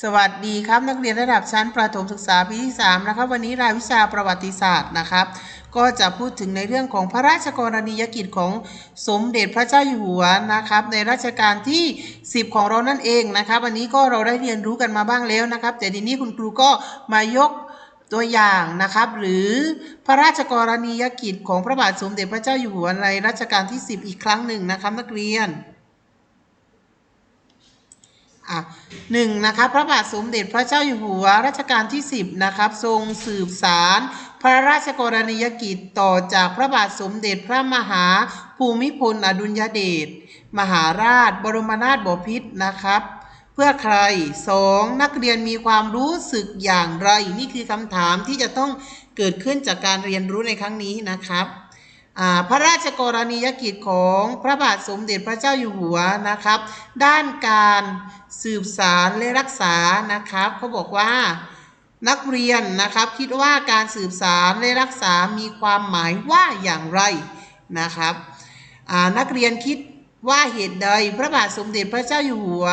สวัสดีครับนักเรียนระดับชั้นประถมศึกษาปีที่3นะครับวันนี้รายวิชาประวัติศาสตร์นะครับ ก็จะพูดถึงในเรื่องของพระราชกรณียกิจของสมเด็จพระเจ้าอยู่หัวนะครับ ในรัชกาลที่ 10 ของเรานั่นเองนะครับวันนี้ก็เราได้เรียนรู้กันมาบ้างแล้วนะครับ แต่ทีนี้คุณครูก็มายกตัวอย่างนะครับ หรือพระราชกรณียกิจของพระบาทสมเด็จพระเจ้าอยู่หัวในรัชกาลที่ 10 อีกครั้งหนึ่งนะครับ นักเรียน อะหนึ่งนะครับพระบาทสมเด็จพระเจ้าอยู่หัวรัชกาลที่ 10นะครับทรงสืบสารพระราชกรณียกิจต่อจากพระบาทสมเด็จพระมหาภูมิพลอดุลยเดชมหาราชบรมนาถบพิตรนะครับ เพื่อใครสองนักเรียนมีความรู้สึกอย่างไร นี่คือคำถามที่จะต้องเกิดขึ้นจากการเรียนรู้ในครั้งนี้นะครับ พระราชกรณียกิจของพระบาทสมเด็จพระเจ้าอยู่หัวนะครับ ด้านการสืบสารและรักษานะครับเขาบอกว่านักเรียนนะครับคิดว่าการสืบสารและรักษามีความหมายว่าอย่างไรนะครับนักเรียนคิด ว่าเหตุใดพระบาทสมเด็จพระเจ้าอยู่หัว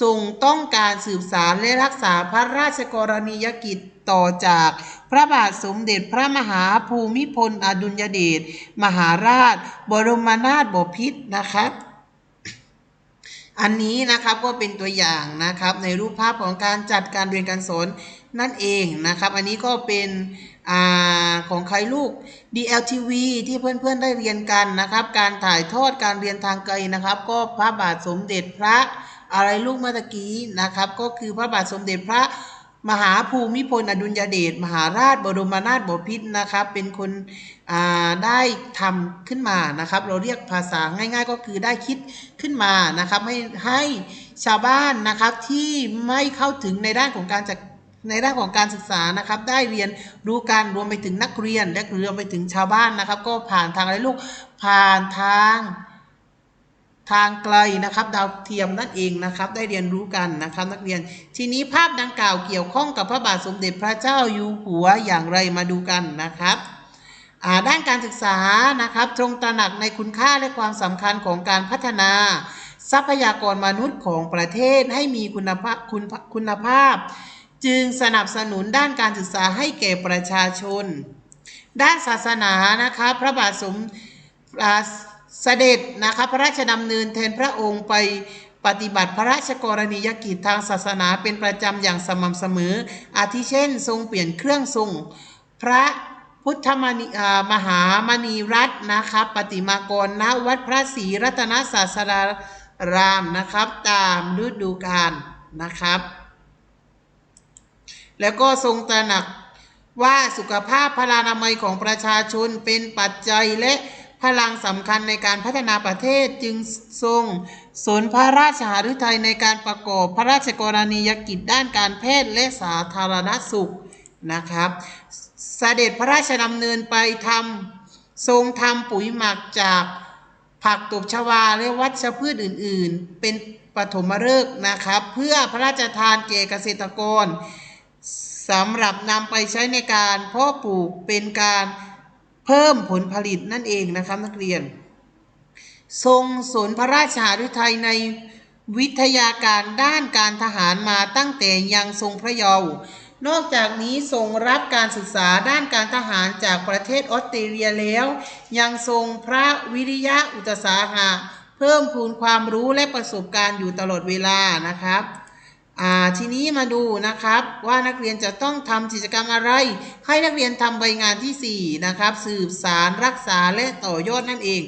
ทรงต้องการสืบสารและรักษาพระราชกรณียกิจต่อจากพระบาทสมเด็จพระมหาภูมิพลอดุลยเดชมหาราช บรมนาถบพิตรนะครับอันนี้นะครับก็เป็นตัวอย่างนะครับในรูปภาพของการจัดการเรียนการสอน นั่นเองนะครับ อันนี้ก็เป็นอของใครลูก DLTV ที่เพื่อนๆได้เรียนกันนะครับ การถ่ายทอดการเรียนทางไกลนะครับ ก็พระบาทสมเด็จพระอะไรลูกเมื่อตะกี้นะครับ ก็คือพระบาทสมเด็จพระมหาภูมิพลอดุลยเดชมหาราชบรมนาถบพิตรนะครับ เป็นคนได้ทำขึ้นมานะครับ เราเรียกภาษาง่ายๆ ก็คือได้คิดขึ้นมานะครับให้ให้ชาวบ้านนะครับที่ไม่เข้าถึงในด้านของการจัด ในด้านของการศึกษานะครับ ได้เรียนรู้การรวมไปถึงนักเรียนและรวมไปถึงชาวบ้านนะครับ ก็ผ่านทางอะไรลูกผ่านทางทางไกลนะครับดาวเทียมนั่นเองนะครับได้เรียนรู้กันนะครับนักเรียน ทีนี้ภาพดังกล่าวเกี่ยวข้องกับพระบาทสมเด็จพระเจ้าอยู่หัวอย่างไรมาดูกันนะครับด้านการศึกษานะครับตรงตระหนักในคุณค่าและความสำคัญของการพัฒนา ทรัพยากรมนุษย์ของประเทศให้มีคุณภาพคุณคุณภาพ จึงสนับสนุนด้านการศึกษาให้แก่ประชาชน ด้านศาสนานะครับพระบาทสมเสด็จนะครับพระราชดำเนินแทนพระองค์ไปปฏิบัติพระราชกรณียกิจทางศาสนาเป็นประจำอย่างสม่ำเสมอ อาทิเช่น ทรงเปลี่ยนเครื่องทรง พระพุทธมณีมหามณีรัตน์นะครับปฏิมากรณวัดพระศรีรัตนศาสดารามนะครับ ตามฤดูกาลนะครับ แล้วก็ทรงตระหนักว่าสุขภาพพลานามัยของประชาชนเป็นปัจจัยและพลังสำคัญในการพัฒนาประเทศจึงทรงสนพระราชหฤทัยในการประกอบพระราชกรณียกิจด้านการแพทย์และสาธารณสุขนะครับเสด็จพระราชดำเนินไปทำทรงทำปุ๋ยหมักจากผักตบชวาและวัชพืชอื่น ๆ เป็นปฐมฤกษ์นะครับ เพื่อพระราชทานแก่เกษตรกร สำหรับนำไปใช้ในการเพาะปลูกเป็นการเพิ่มผลผลิตนั่นเองนะครับนักเรียน ทรงสนพระราชหฤทัยในวิทยาการด้านการทหารมาตั้งแต่ยังทรงพระเยาว์นอกจากนี้ทรงรับการศึกษาด้านการทหารจากประเทศออสเตรเลียแล้ว ยังทรงพระวิริยะอุตสาหะ เพิ่มพูนความรู้และประสบการณ์อยู่ตลอดเวลานะครับ อ่าทีนี้มาดูนะครับว่านักเรียนจะต้องทำกิจกรรมอะไร ให้นักเรียนทำใบงานที่ 4 นะครับ สืบสารรักษาและต่อยอดนั่นเอง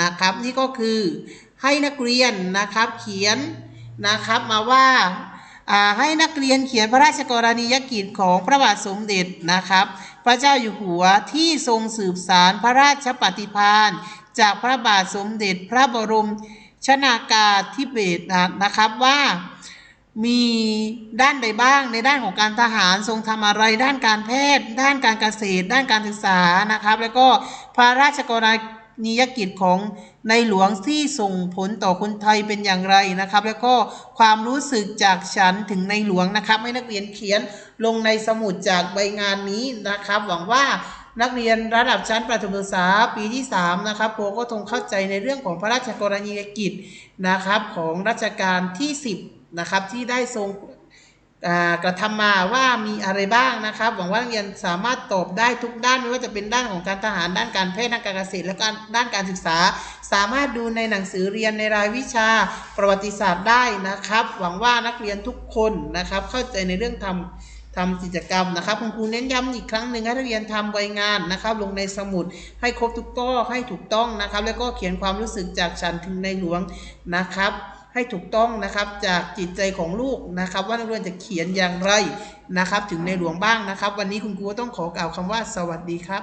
นะครับ นี่ก็คือให้นักเรียนนะครับเขียนนะครับมาว่าให้นักเรียนเขียนพระราชกรณียกิจของพระบาทสมเด็จนะครับ พระเจ้าอยู่หัวที่ทรงสืบสารพระราชปฏิภาณจากพระบาทสมเด็จพระบรมชนากาธิเบศนะครับว่า มีด้านใดบ้างในด้านของการทหารทรงทำอะไรด้านการแพทย์ ด้านการเกษตร ด้านการศึกษานะครับ แล้วก็พระราชกรณียกิจของในหลวงที่ส่งผลต่อคนไทยเป็นอย่างไรนะครับ แล้วก็ความรู้สึกจากฉันถึงในหลวงนะครับ ให้นักเรียนเขียนลงในสมุดจากใบงานนี้นะครับ หวังว่านักเรียนระดับชั้นประถมศึกษาปีที่ 3 นะครับโปก็คงเข้าใจในเรื่องของพระราชกรณียกิจนะครับ ของรัชกาลที่ 10 นะครับที่ได้ทรงกระทำมาว่ามีอะไรบ้างนะครับ หวังว่านักเรียนสามารถตอบได้ทุกด้านไม่ว่าจะเป็นด้านของการทหารด้านการแพทย์ด้านการเกษตร และการด้านการศึกษา สามารถดูในหนังสือเรียนในรายวิชาประวัติศาสตร์ได้นะครับ หวังว่านักเรียนทุกคนนะครับ เข้าใจในเรื่องทำทำกิจกรรมนะครับคุณครูเน้นย้ำอีกครั้งหนึ่งให้นักเรียนทำใบงานนะครับ ลงในสมุดให้ครบทุกข้อให้ถูกต้องนะครับ แล้วก็เขียนความรู้สึกจากฉันถึงในหลวงนะครับ ให้ถูกต้องนะครับจากจิตใจของลูกนะครับ ว่านักเรียนจะเขียนอย่างไรนะครับ ถึงในหลวงบ้างนะครับ วันนี้คุณครูต้องขอกล่าวคำว่าสวัสดีครับ